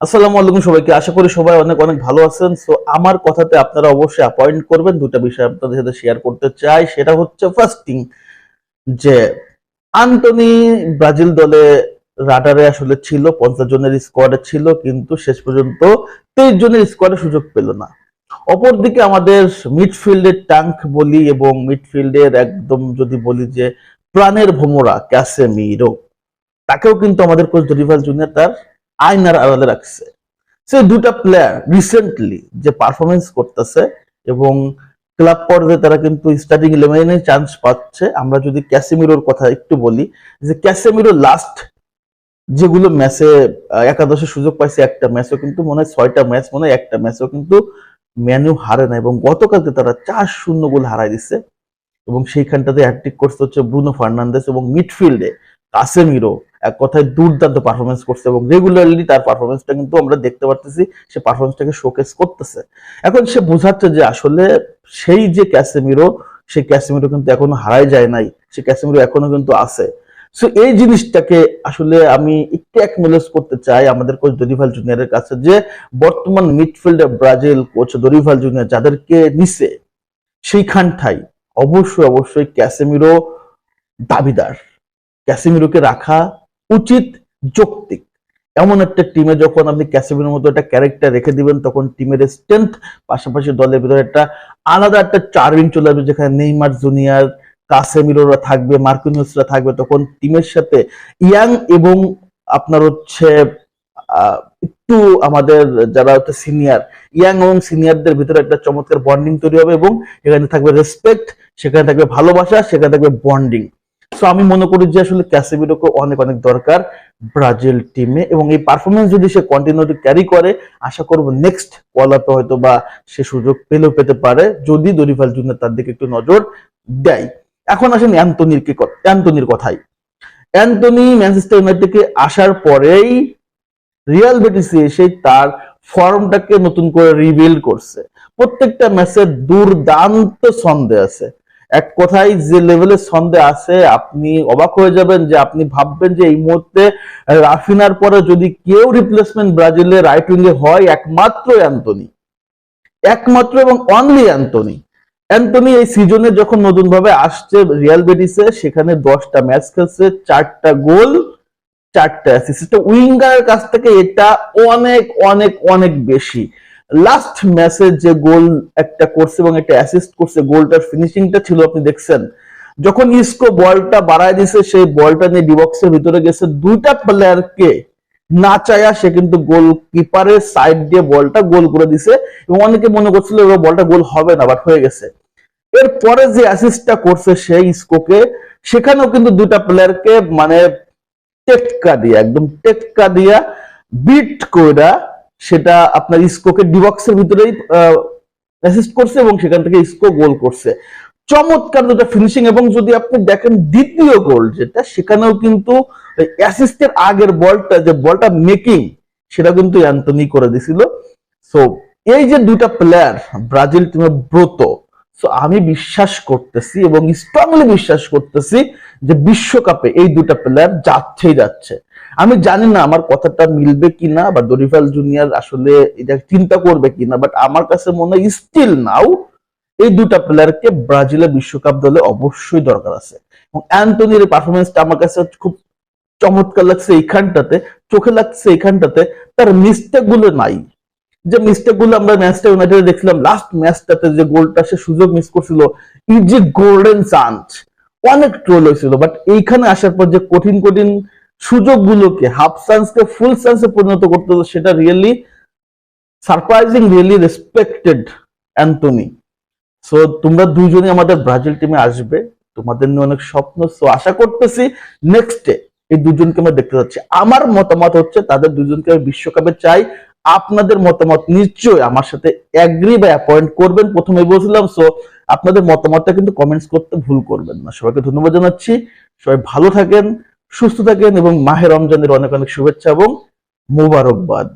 আসসালামু আলাইকুম সবাইকে। আশা করি সবাই অনেক অনেক ভালো আছেন। সো আমার কথাতে আপনারা অবশ্যই অ্যাপয়েন্ট করবেন। দুটা বিষয় আপনাদের সাথে শেয়ার করতে চাই। সেটা হচ্ছে ফার্স্টিং যে আন্তনি ব্রাজিল দলে রাডারে আসলে ছিল, পঞ্চাশ জনের স্কোয়াডে ছিল, কিন্তু শেষ পর্যন্ত তেইশ জনের স্কোয়াডে সুযোগ পেল না। অপরদিকে আমাদের মিডফিল্ডের ট্যাঙ্ক বলি এবং মিডফিল্ডের একদম যদি বলি যে প্রাণের ভোমরা ক্যাসেমিরো, তাকেও কিন্তু আমাদের কোচ ডরিভাল জুনিয়র তার আয়নার আড়ালে রাখছে। সে দুটা প্লেয়ার রিসেন্টলি যে পারফরমেন্স করতেছে এবং ক্লাব পর্যায়ে তারা কিন্তু স্টার্টিং ইলেভেনে চান্স পাচ্ছে, আমরা যদি ক্যাসেমিরোর কথা একটু বলি, যে ক্যাসেমিরো লাস্ট যেগুলো ম্যাচে একাদশে সুযোগ পাইছে একটা ম্যাচও কিন্তু মনে হয় ছয়টা ম্যাচ মনে হয় একটা ম্যাচও কিন্তু ম্যানু হারে না এবং গতকালকে তারা চার শূন্য গোল হারাই দিচ্ছে এবং সেইখানটাতে হ্যাট্রিক করতে হচ্ছে ব্রুনো ফার্নান্দেস এবং মিডফিল্ডে কাসেমিরো এক কথায় দুর্দান্ত পারফরমেন্স করছে এবং রেগুলারলি তার পারফরমেন্সটা কিন্তু আমরা দেখতে পারতেছি, সে পারফরমেন্সটাকে শোকেস করতেছে। এখন সে বোঝাচ্ছে যে আসলে সেই যে ক্যাসেমিরো সেই ক্যাসেমিরো কিন্তু এখনও হারাই যায় নাই, সে ক্যাসেমিরো এখনও কিন্তু আছে। সো এই জিনিসটাকে আসলে আমি একটু অ্যাকনোলেজ করতে চাই আমাদের কোচ দরিভাল জুনিয়রের কাছে যে বর্তমান মিডফিল্ডে ব্রাজিল কোচ দরিভাল জুনিয়র যাদেরকে নিছে, সেইখানটাই অবশ্যই অবশ্যই ক্যাসেমিরো দাবিদার। ক্যাসেমিরোকে রাখা উচিত যৌক্তিক। এমন একটা টিমে যখন আপনি ক্যাসেমিরোর মতো একটা ক্যারেক্টার রেখে দিবেন, তখন টিমের স্ট্রেংথ পাশাপাশি দলের ভিতরে একটা আলাদা একটা চার্ভিং চলে আসবে, যেখানে নেইমার জুনিয়র, কাসেমিরোরা থাকবে, মার্কিনিউসরা থাকবে, তখন টিমের সাথে ইয়াং এবং আপনার হচ্ছে একটু আমাদের যারা হচ্ছে সিনিয়র ইয়াং এবং সিনিয়রদের ভিতরে একটা চমৎকার বন্ডিং তৈরি হবে এবং এখানে থাকবে রেসপেক্ট সেখানে থাকবে ভালোবাসা, সেখানে থাকবে বন্ডিং সো আমি মনে করি যে আসলে ক্যাসেমিরোকে অনেক অনেক দরকার ব্রাজিল টিমে এবং এই পারফরমেন্স যদি সে কন্টিনিউটি ক্যারি করে, আশা করব নেক্সট ওয়ার্ল্ড আপে হয়তো বা সে সুযোগ পেলেও পেতে পারে যদি দরিভাল জুনিয়র তার দিকে একটু নজর দেয়। এখন আসেন অ্যান্টনির কি অ্যান্টনির কথাই। অ্যান্টনি ম্যানচেস্টার ইউনাইটেডকে আসার পরেই রিয়াল বেটিসে এসে তার ফর্মটাকে নতুন করে রিবিল্ড করছে। প্রত্যেকটা ম্যাচে দুর্দান্ত ছন্দে আছে। এক কথায় যে লেভেলের ছন্দে আছে, আপনি অবাক হয়ে যাবেন যে আপনি ভাববেন যে এই মুহূর্তে রাফিনার পরে যদি কেউ রিপ্লেসমেন্ট ব্রাজিলের রাইট উইঙ্গে হয়, একমাত্র অ্যান্টনি। একমাত্র এবং অনলি অ্যান্টনি। অ্যান্টনি এই সিজনে যখন নতুন ভাবে আসছে রিয়াল বেটিসে সেখানে দশটা ম্যাচ খেলছে, চারটা গোল, চারটা অ্যাসিস্ট উইঙ্গারের কাছ থেকে এটা অনেক অনেক অনেক বেশি। লাস্ট ম্যাচে যে গোল একটা করছে এবং একটা অ্যাসিস্ট করছে গোলটার ফিনিশিংটা ছিল, আপনি দেখছেন? যখন ইসকো বলটা বাড়ায় দিছে সেই বলটা নিয়ে ডিবক্সের ভিতরে গেছে, দুইটা প্লেয়ারকে না চায়া সে কিন্তু গোল কিপারের সাইড দিয়ে বলটা গোল করে দিছে এবং অনেকে মনে করছিল বলটা গোল হবে না বাট হয়ে গেছে। এরপরে যে অ্যাসিস্টটা করছে সেই ইসকোকে, সেখানেও কিন্তু দুটা প্লেয়ারকে মানে টেক্কা দিয়া, একদম টেক্কা দিয়া বিট কইরা সেটা আপনার ইসকোকে ডিবক্সের ভিতরেই অ্যাসিস্ট করছে এবং সেখান থেকে ইসকো গোল করছে। চমৎকার দুটা ফিনিশিং এবং যদি আপনি দেখেন দ্বিতীয় গোল যেটা, সেখানেও কিন্তু অ্যাসিস্টের আগের বলটা, যে বলটা মেকিং সেটা কিন্তু অ্যান্টনি করে দিছিল। সো এই যে দুটা প্লেয়ার ব্রাজিল টিমের ব্রত। সো আমি বিশ্বাস করতেছি এবং স্ট্রংলি বিশ্বাস করতেছি যে বিশ্বকাপে এই দুটা প্লেয়ার যাচ্ছেই যাচ্ছে। আমি জানি না আমার কথাটা মিলবে কিনা বা দরিফাল জুনিয়র আসলে এটা চিন্তা করবে কিনা বাট আমার কাছে মনে হয় স্টিল নাও এই দুটা প্লেয়ারকে ব্রাজিলের বিশ্বকাপ দলে অবশ্যই দরকার আছে। এবং অ্যান্টনির পারফরমেন্সটা আমার কাছে খুব চমৎকার লাগছে এইখানটাতে, চোখে লাগছে এইখানটাতে, তার মিস্টেকগুলো নাই। যে মিস্টেকগুলো আমরা ম্যাচটা ইউনাইটেড দেখছিলাম লাস্ট ম্যাচটাতে যে গোলটা, সে সুযোগ মিস করছিল এই যে গোল্ডেন চান্স অনেক ট্রোল হয়েছিল বাট এইখানে আসার পর যে কঠিন কঠিন সুযোগগুলোকে হাফ চান্সকে ফুল চান্সে পরিণত করতে সেটা really surprising really respected Antony so তোমরা দুইজনই আমাদের ব্রাজিল টিমে আসবে। তোমাদের নিয়ে অনেক স্বপ্ন। সো আশা করতেছি নেক্সটে এই দুজনকে আমরা দেখতে যাচ্ছি। আমার মতামত হচ্ছে তাদের দুজনকে আমি বিশ্বকাপে চাই। আপনাদের মতামত নিশ্চয়ই আমার সাথে অ্যাগ্রি বা অ্যাপয়েন্ট করবেন। প্রথমে বলছিলাম সো আপনাদের মতামতটা কিন্তু কমেন্টস করতে ভুল করবেন না। সবাইকে ধন্যবাদ জানাচ্ছি। সবাই ভালো থাকেন। সুস্থ থাকেন এবং মাহে রমজানের অনেক অনেক শুভেচ্ছা এবং মোবারকবাদ।